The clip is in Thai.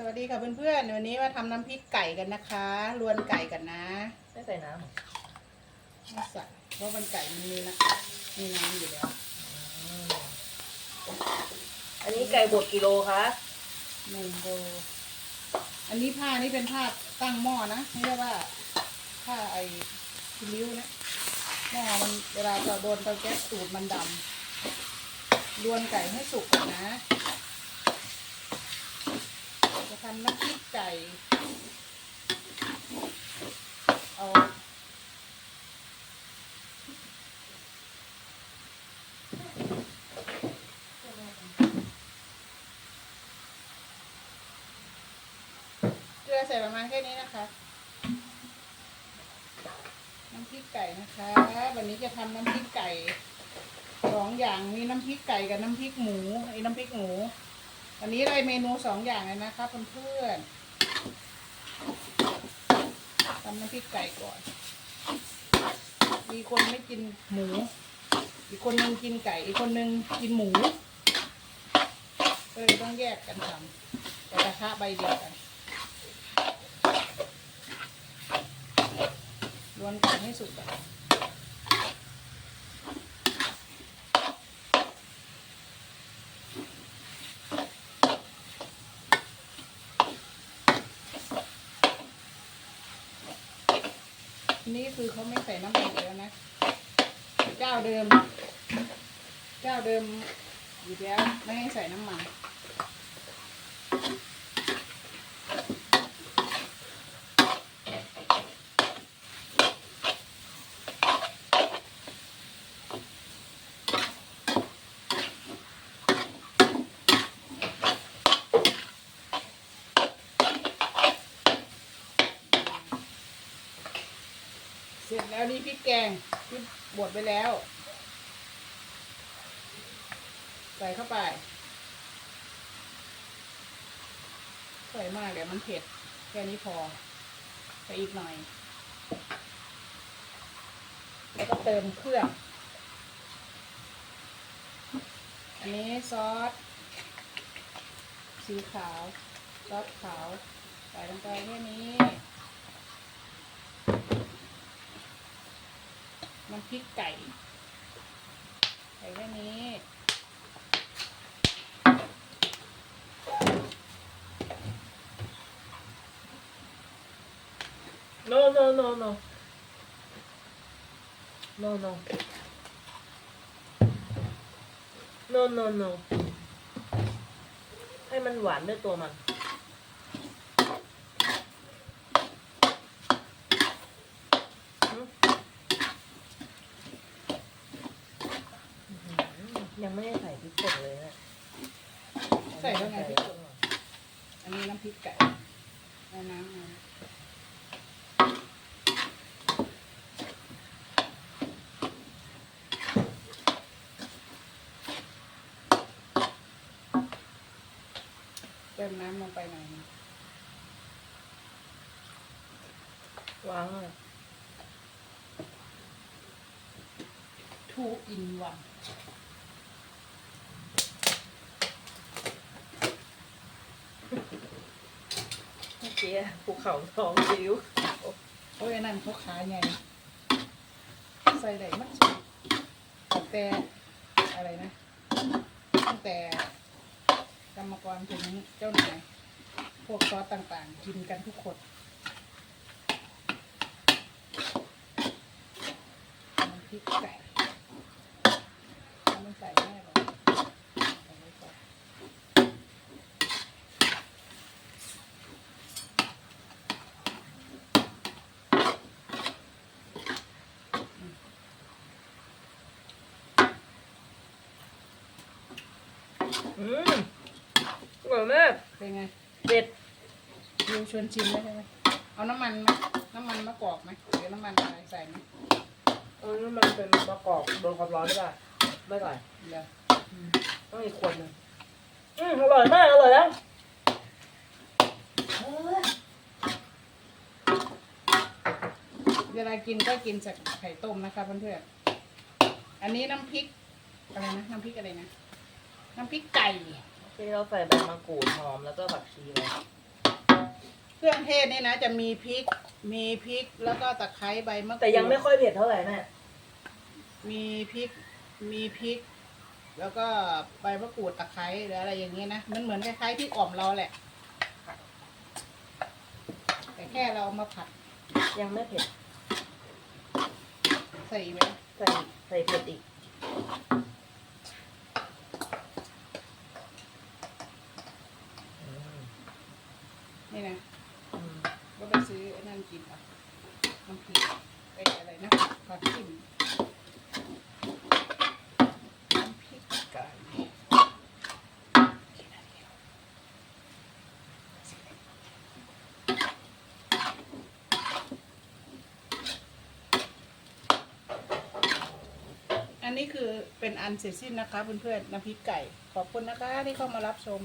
สวัสดีค่ะเพื่อนๆวันนี้มาทำน้ำพริกไก่กันนะคะรวนไก่กันนะไม่ใส่น้ำเหรอไม่ใส่เพราะมันไก่มันมีนะมีน้ำอยู่แล้วอืมอันนี้ไก่บดกิโลคะหนึ่งโลอันนี้ผ้านี่เป็นผ้าตั้งหม้อนะไม่ใช่ว่าผ้าไอ้คิริ้วนะหม้อมันเวลาเราโดนเตาแก๊สตูดมันดำรวนไก่ให้สุกก่อนนะจะ ทำน้ำพริกไก่ เอาเกลือใส่ประมาณแค่นี้นะคะ น้ำพริกไก่นะคะ วันนี้จะทำน้ำพริกไก่สองอย่างมีน้ำพริกไก่กับน้ำพริกหมูไอ้น้ำพริกหมู วันนี้ได้เมนูสองอย่างเลยนะคะเพื่อนๆทำน้ำพริกไก่ก่อน มีคนไม่กินหมู อีกคนนึงกินไก่ อีกคนนึงกินหมู ก็เลยต้องแยกกันทำแต่กระทะใบเดียวกันรวนไก่ให้สุกก่อน นี่คือเขาไม่ใส่น้ำมันแล้วนะ เจ้าเดิม เจ้าเดิมอยู่แล้วไม่ให้ใส่น้ำมัน เสร็จแล้วนี่พริกแกงที่บดไปแล้ว ใส่เข้าไป ใส่มากเดี๋ยวมันเผ็ด แค่นี้พอใส่อีกหน่อย แล้วก็เติมเครื่อง อันนี้ซอสสีขาว ซอสขาว ใส่ลงไปแค่นี้ น้ำพริกไก่ใส่แค่นี้โนโนโนโนโนโนโนโนโนให้มันหวานด้วยตัวมันหึอื้อหือ ยังไม่ได้ใส่พริกป่นเลยนะใส่แล้วไงพริกป่นอันนี้น้ำพริกไก่เอาน้ำมาเติมน้ำลงไปหน่อยนะวางเลยทูอินวัน เมื่อกี้ภูเขาทองซิ้วโอ้ยอันนั่นเขาขายไงใส่ได้มันสุดตั้งแต่อะไรนะตั้งแต่กรรมกรถึงเจ้านายพวกซอสต่างๆ กินกันทุกคนน้ำพริกไก่ไม่ใส่แน่หรอกใส่ไว้ก่อน อืมอร่อยมากเป็นไงเด็ดยูชวนชิมได้ใช่ไหมเอาน้ำมันไหมน้ำมันมะกอกไหมหรือน้ำมันอะไรใส่ไหมเออนี่มันเป็นมะกอกโดนความร้อนได้ป่ะไม่อร่อยเดี๋ยวต้องอีกคนหนึงอืมอร่อยมากอร่อยแล้วเวลากินก็กินจากไข่ต้มนะคะเพื่อนๆอันนี้น้ำพริกอะไรนะน้ำพริกอะไรนะ น้ำพริกไก่ ที่เราใส่ใบมะกรูดหอมแล้วก็ผักชีไว้เครื่องเทศนี่นะจะมีพริก มีพริกแล้วก็ตะไคร้ใบมะกรูดแต่ยังไม่ค่อยเผ็ดเท่าไหร่แม่ มีพริก มีพริก แล้วก็ใบมะกรูดตะไคร้หรืออะไรอย่างเงี้ยนะมันเหมือนคล้ายๆพริกอ่อมเราแหละ แต่แค่เราเอามาผัดยังไม่เผ็ด ใส่อีกไหมใส่ใส่เผ็ดอีก นี่นะ อืม ก็ไปซื้อไอ้นั่นกินอะน้ำพริกไอ้อะไรนะผัดขิมน้ำพริกไก่อั นี้คือเป็นอันเสร็จสิ้นนะคะเพื่อนๆน้ำพริกไก่ ขอบคุณนะคะที่เข้ามารับชม